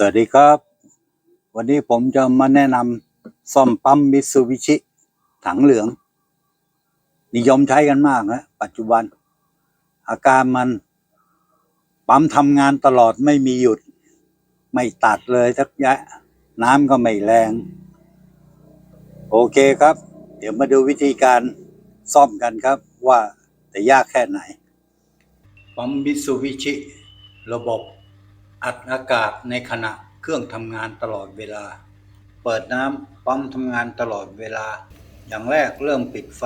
สวัสดีครับ วันนี้ผมจะมาแนะนำซ่อมปั๊มมิตซูบิชิ ถังเหลือง นิยมใช้กันมากนะปัจจุบัน อาการมันปั๊มทำงานตลอดไม่มีหยุด ไม่ตัดเลยสักยะ น้ำก็ไม่แรง โอเคครับ เดี๋ยวมาดูวิธีการซ่อมกันครับว่าจะยากแค่ไหนปั๊มมิตซูบิชิ ระบบ อัดอากาศในขณะเครื่องทำงานตลอดเวลา เปิดน้ำปั๊มทำงานตลอดเวลา อย่างแรกเริ่มปิดไฟ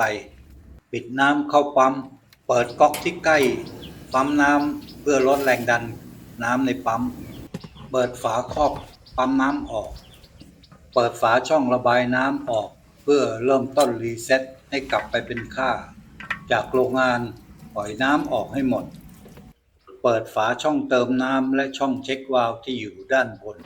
ปิดน้ำเข้าปั๊ม เปิดก๊อกที่ใกล้ ปั๊มน้ำเพื่อลดแรงดันน้ำในปั๊ม เปิดฝาครอบปั๊มน้ำออก เปิดฝาช่องระบายน้ำออก เพื่อเริ่มต้นรีเซ็ตให้กลับไปเป็นค่า จากโรงงานปล่อยน้ำออกให้หมด เปิดฝาช่องเติมน้ำและช่องเช็ควาล์วที่อยู่ด้านบน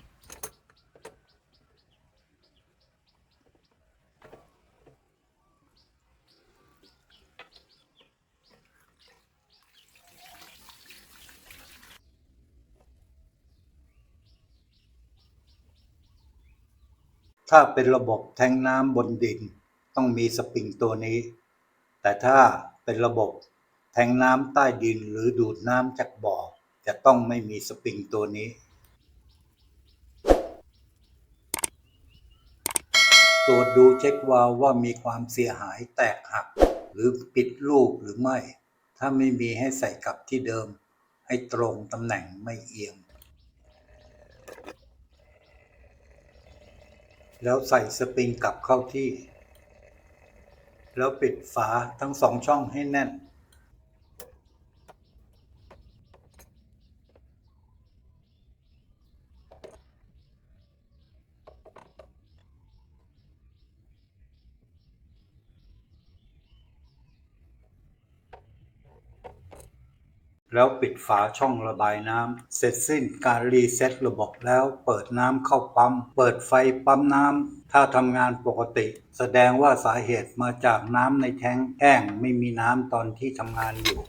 ถ้าเป็นระบบแทงน้ำบนดิน ต้องมีสปริงตัวนี้ แต่ถ้าเป็นระบบ ทงน้ำใต้ดินหรือดูดน้ำจากบ่อ จะต้องไม่มีสปริงตัวนี้ ตรวจดูเช็ควาล์วว่ามีความเสียหายแตกหัก หรือปิดรูปหรือไม่ ถ้าไม่มีให้ใส่กลับที่เดิม ให้ตรงตำแหน่งไม่เอียง แล้วใส่สปริงกลับเข้าที่ แล้วปิดฝาทั้งสองช่องให้แน่น แล้วปิดฝาช่องระบายน้ำ เสร็จสิ้นการรีเซ็ตระบบแล้วเปิดน้ำเข้าปั๊ม เปิดไฟปั๊มน้ำ ถ้าทำงานปกติ แสดงว่าสาเหตุมาจากน้ำในแท้งแห้งไม่มีน้ำตอนที่ทำงานอยู่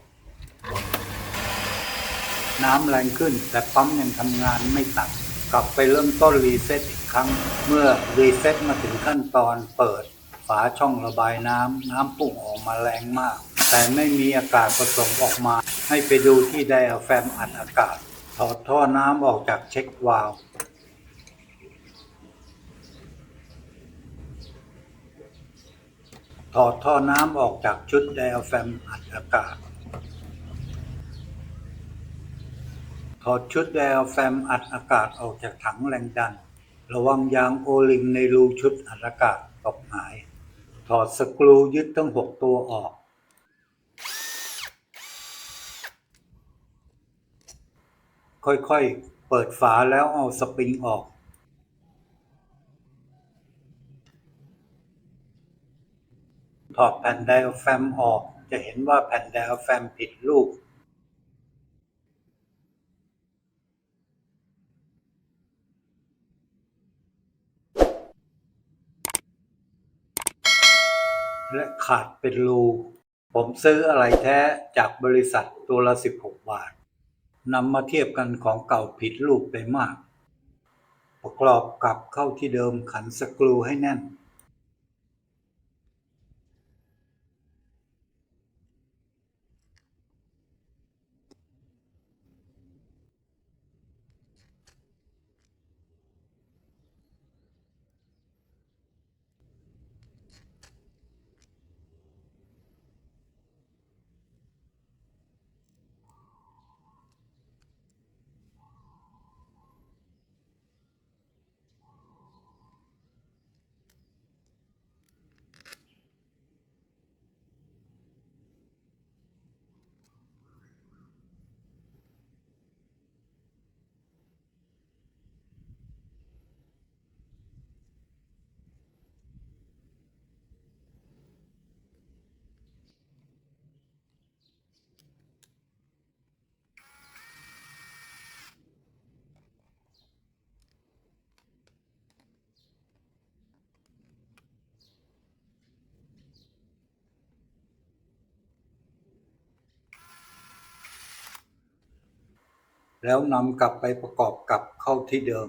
น้ำแรงขึ้นแต่ปั๊มยังทำงานไม่ตัด กลับไปเริ่มต้นรีเซ็ตอีกครั้ง เมื่อรีเซ็ตมาถึงขั้นตอนเปิดฝาช่องระบายน้ำ น้ำพุ่งออกมาแรงมาก แต่ไม่มีอากาศผสมออกมา ให้ไปดูที่ไดอะแฟมอัดอากาศ ถอดท่อน้ำออกจากเช็ควาล์วถอดท่อน้ำออกจากชุดไดอะแฟมอัดอากาศ ถอดชุดไดอะแฟมอัดอากาศออกจากถังแรงดัน ระวังยางโอลิงในรูชุดอัดอากาศตกหาย ถอดสกรูยึดทั้งหกตัวออก ค่อยๆ เปิดฝาแล้วเอาสปริงออก ถอดแผ่นไดอะแฟมออก จะเห็นว่าแผ่นไดอะแฟมผิดรูปและขาดเป็นรู ผมซื้ออะไรแท้จากบริษัทตัวละ 16 บาท นำมาเทียบกันของเก่าผิดรูปไปมาก ประกอบกลับเข้าที่เดิมขันสกรูให้แน่น แล้วนำกลับไปประกอบกับเข้าที่เดิม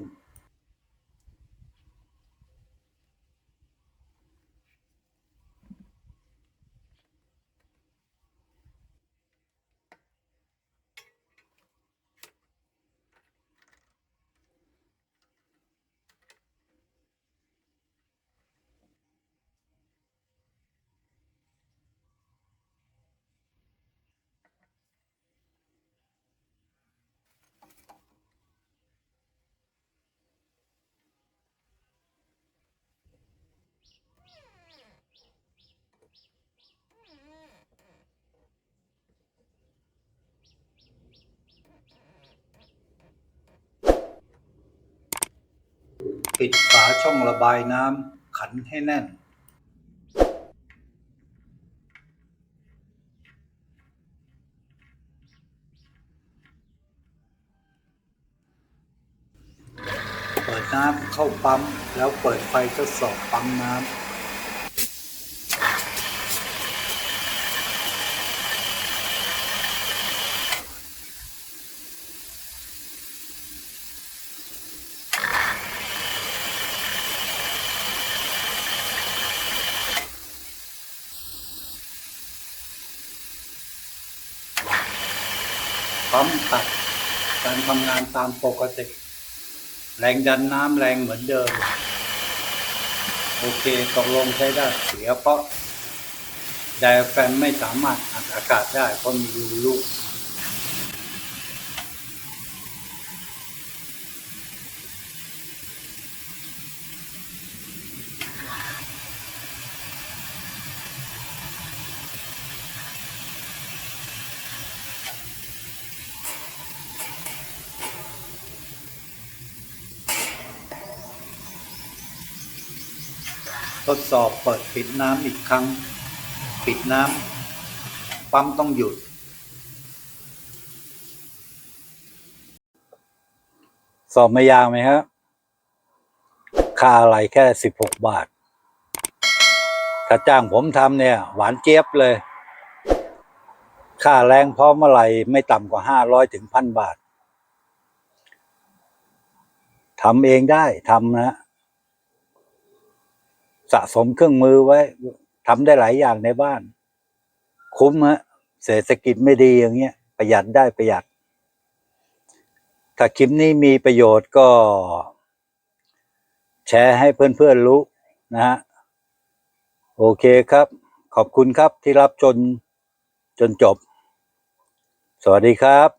ปิดฝาช่องระบายน้ำขันให้แน่น เปิดน้ำเข้าปั๊ม แล้วเปิดไฟทดสอบปั๊มน้ำ ปั๊มตัดการทำงานตามปกติ แรงดันน้ำแรงเหมือนเดิม โอเคตกลงใช้ได้เสียเพราะไดอะแฟรมไม่สามารถอัดอากาศได้เพราะมีรูลูก ทดสอบเปิดปิดน้ำอีกครั้ง ปิดน้ำปั๊มต้องหยุด สอบไม่ยากไหมครับค่าอะไรแค่สิบหกบาท ถ้าจ้างผมทำเนี่ย หวานเจี๊ยบเลย ค่าแรงพร้อมเมื่อไหร่ไม่ต่ำกว่าห้าร้อยถึงพันบาททำเองได้ทำนะ สะสมเครื่องมือไว้ทำได้หลายอย่างในบ้าน คุ้มฮะเศรษฐกิจไม่ดีอย่างเงี้ย ประหยัดได้ประหยัด ถ้าคลิปนี้มีประโยชน์ก็ แชร์ให้เพื่อนๆรู้นะฮะโอเคครับ ขอบคุณครับที่รับจนจนจบ สวัสดีครับ